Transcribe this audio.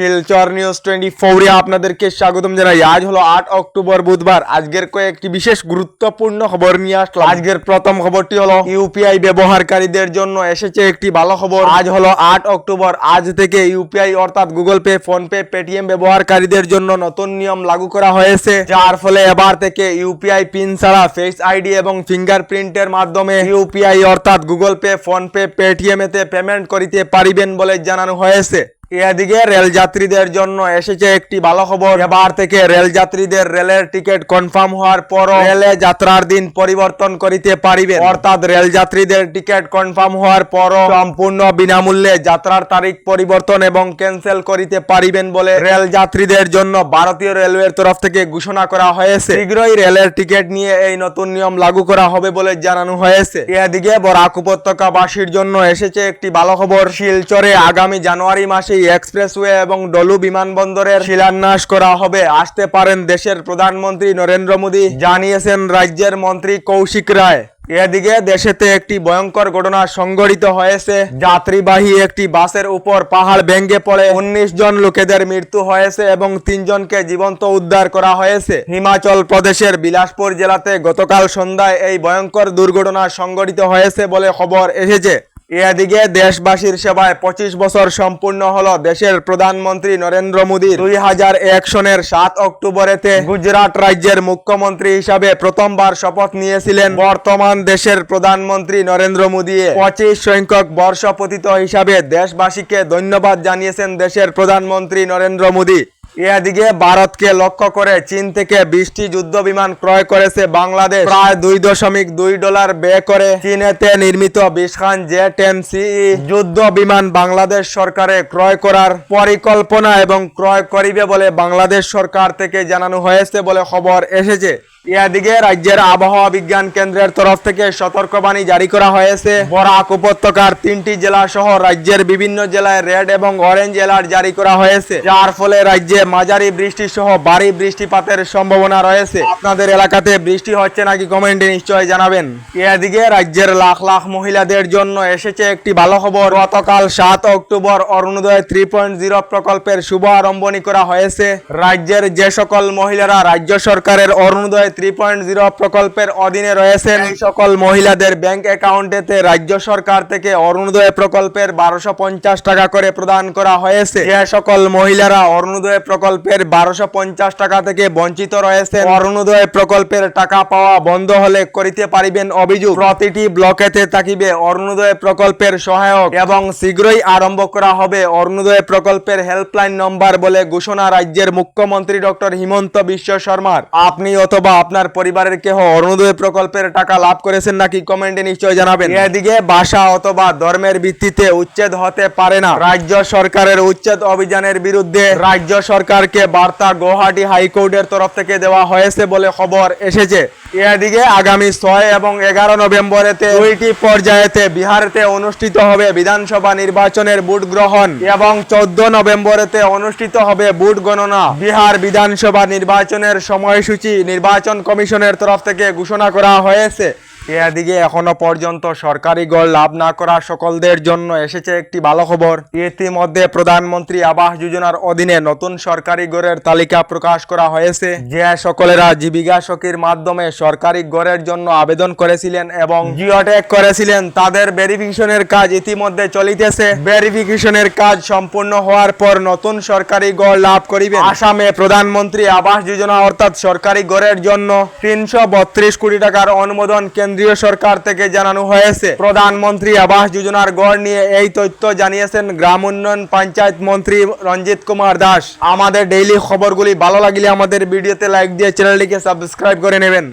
Silchar news twenty ফোরে আপনাদেরকে স্বাগতম জানাই। আজ হলো আট অক্টোবর, বুধবার। আজকের কয়েকটি বিশেষ গুরুত্বপূর্ণ খবর নিয়ে আসলাম। আজকের প্রথম খবরটি হলো ইউপিআই ব্যবহারকারীদের জন্য এসেছে একটি ভালো খবর। আজ হলো আট অক্টোবর। আজ থেকে ইউপিআই অর্থাৎ Google Pay, PhonePe, Paytm ব্যবহারকারীদের জন্য নতুন নিয়ম লাগু করা হয়েছে। যার ফলে এবার থেকে ইউপিআই পিন ছাড়া ফেস আইডি এবং ফিঙ্গারপ্রিন্টের মাধ্যমে ইউপিআই অর্থাৎ Google Pay, PhonePe, Paytm এতে পেমেন্ট করিতে পারিবেন বলে জানানো হয়েছে। এদিকে রেল যাত্রীদের জন্য এসেছে একটি ভালো খবর। এবার থেকে রেল যাত্রীদের রেলের টিকিট কনফার্ম হওয়ার পরও রেলে যাত্রার দিন পরিবর্তন করিতে পারিবে অর্থাৎ রেল যাত্রীদের টিকিট কনফার্ম হওয়ার পরও সম্পূর্ণ বিনামূল্যে যাত্রার তারিখ পরিবর্তন এবং ক্যান্সেল করিতে পারিবেন বলে রেল যাত্রীদের জন্য ভারতীয় রেলওয়ের তরফ থেকে ঘোষণা করা হয়েছে। শীঘ্রই রেলের টিকিট নিয়ে এই নতুন নিয়ম লাগু করা হবে বলে জানানো হয়েছে। এদিকে বরাক উপত্যকাবাসীর জন্য এসেছে একটি ভালো খবর। শিলচরে আগামী জানুয়ারি মাসে এক্সপ্রেসওয়ে এবং ডলু বিমানবন্দরের শিলান্যাস করা হবে। আসতে পারেন দেশের প্রধানমন্ত্রী নরেন্দ্র মোদী, জানিয়েছেন রাজ্যের মন্ত্রী কৌশিক রায়। এদিকে দেশেতে একটি ভয়ঙ্কর ঘটনা সংঘটিত হয়েছে। যাত্রীবাহী একটি বাসের উপর পাহাড় ভেঙে পড়ে। উনিশ জন লোকেদের মৃত্যু হয়েছে এবং তিনজনকে জীবন্ত উদ্ধার করা হয়েছে। হিমাচল প্রদেশের বিলাসপুর জেলাতে গতকাল সন্ধ্যায় এই ভয়ঙ্কর দুর্ঘটনা সংঘটিত হয়েছে বলে খবর এসেছে। এদিকে দেশবাসীর সেবায় পঁচিশ বছর সম্পূর্ণ হল দেশের প্রধানমন্ত্রী নরেন্দ্র মোদী দুই হাজার এক সনের সাত অক্টোবরেতে গুজরাট রাজ্যের মুখ্যমন্ত্রী হিসাবে প্রথমবার শপথ নিয়েছিলেন বর্তমান দেশের প্রধানমন্ত্রী নরেন্দ্র মোদী পঁচিশ সংখ্যক বর্ষপতিত হিসাবে দেশবাসীকে ধন্যবাদ জানিয়েছেন দেশের প্রধানমন্ত্রী নরেন্দ্র মোদী। এদিকে ভারতকে লক্ষ্য করে চীন থেকে বিশটি যুদ্ধ বিমান ক্রয় করেছে বাংলাদেশ। প্রায় দুই দশমিক দুই ডলার ব্যয় করে চীনেতে নির্মিত বিশান জেট সিই যুদ্ধ বিমান বাংলাদেশ সরকারে ক্রয় করার পরিকল্পনা এবং ক্রয় করিবে বলে বাংলাদেশ সরকার থেকে জানানো হয়েছে বলে খবর এসেছে। এদিকে রাজ্যের আবহাওয়া বিজ্ঞান কেন্দ্রের তরফ থেকে সতর্কবাণী জারি করা হয়েছে। বরাক উপত্যকার তিনটি জেলা সহ রাজ্যের বিভিন্ন জেলায় রেড এবং অরেঞ্জ অ্যালার্ট জারি করা হয়েছে। যার ফলে রাজ্যে মাঝারি বৃষ্টি সহ ভারী বৃষ্টিপাতের সম্ভাবনা রয়েছে। আপনাদের এলাকাতে বৃষ্টি হচ্ছে নাকি কমেন্টে নিশ্চয় জানাবেন। এদিকে রাজ্যের লাখ লাখ মহিলাদের জন্য এসেছে একটি ভালো খবর। গতকাল সাত October Orunodoi three point zero প্রকল্পের শুভ আরম্ভণী করা হয়েছে। রাজ্যের যে সকল মহিলারা রাজ্য সরকারের অরুণোদয় থ্রি পয়েন্ট জিরো প্রকল্পের অধীনে রয়েছেন এই সকল মহিলাদের ব্যাংক অ্যাকাউন্টেতে রাজ্য সরকার থেকে অরুণোদয় প্রকল্পের বারোশো পঞ্চাশ টাকা করে প্রদান করা হয়েছে। যে সকল মহিলারা অরুণোদয় প্রকল্পের বারোশো পঞ্চাশ টাকা থেকে বঞ্চিত রয়েছেন। অরুণোদয় প্রকল্পের টাকা পাওয়া বন্ধ হলে করিতে পারিবেন অভিযোগ। প্রতিটি ব্লকেতে থাকিবে অরুণোদয় প্রকল্পের সহায়ক এবং শীঘ্রই আরম্ভ করা হবে অরুণোদয় প্রকল্পের হেল্পলাইন নম্বর বলে ঘোষণা রাজ্যের মুখ্যমন্ত্রী ডক্টর হিমন্ত বিশ্ব শর্মার। আপনি অথবা আপনার পরিবারের কেহ অরুণোদয় প্রকল্পের টাকা লাভ করেছেন নাকি কমেন্টে নিশ্চয় জানাবেন। এদিকে ভাষা অথবা ধর্মের ভিত্তিতে উচ্ছেদ হতে পারে না। রাজ্য সরকারের উচ্ছেদ অভিযানের বিরুদ্ধে রাজ্য সরকারকে বার্তা গৌহাটি হাইকোর্টের তরফ থেকে দেওয়া হয়েছে বলে খবর এসেছে। এদিকে আগামী ছয় এবং এগারো নভেম্বরেতে দুইটি পর্যায়েতে বিহারেতে অনুষ্ঠিত হবে বিধানসভা নির্বাচনের ভোট গ্রহণ এবং চোদ্দ নভেম্বরেতে অনুষ্ঠিত হবে ভোট গণনা। বিহার বিধানসভা নির্বাচনের সময়সূচি নির্বাচন কমিশনের তরফ থেকে ঘোষণা করা হয়েছে। এদিকে এখনও পর্যন্ত সরকারি গড় লাভ না করা সকলদের জন্য এসেছে একটি ভালো খবর। ইতিমধ্যে প্রধানমন্ত্রী আবাস যোজনার অধীনে নতুন সরকারি গড়ের তালিকা প্রকাশ করা হয়েছে। যে সকলেরা জীবিকা সখীর মাধ্যমে সরকারি গড়ের জন্য আবেদন করেছিলেন এবং জিওটেক করেছিলেন, তাদের ভেরিফিকেশনের কাজ ইতিমধ্যে চলিতেছে। ভেরিফিকেশনের কাজ সম্পূর্ণ হওয়ার পর নতুন সরকারি গড় লাভ করিবে আসামে প্রধানমন্ত্রী আবাস যোজনা অর্থাৎ সরকারি গড়ের জন্য তিনশো বত্রিশ কোটি টাকার অনুমোদন কেন্দ্রীয় সরকার থেকে জানানো হয়েছে, প্রধানমন্ত্রী আবাস যোজনার গড় নিয়ে এই তথ্য জানিয়েছেন গ্রাম উন্নয়ন পঞ্চায়েত মন্ত্রী রঞ্জিত কুমার দাস। আমাদের ডেইলি খবরগুলি ভালো লাগলে আমাদের ভিডিওতে লাইক দিয়ে চ্যানেলটিকে সাবস্ক্রাইব করে নেবেন।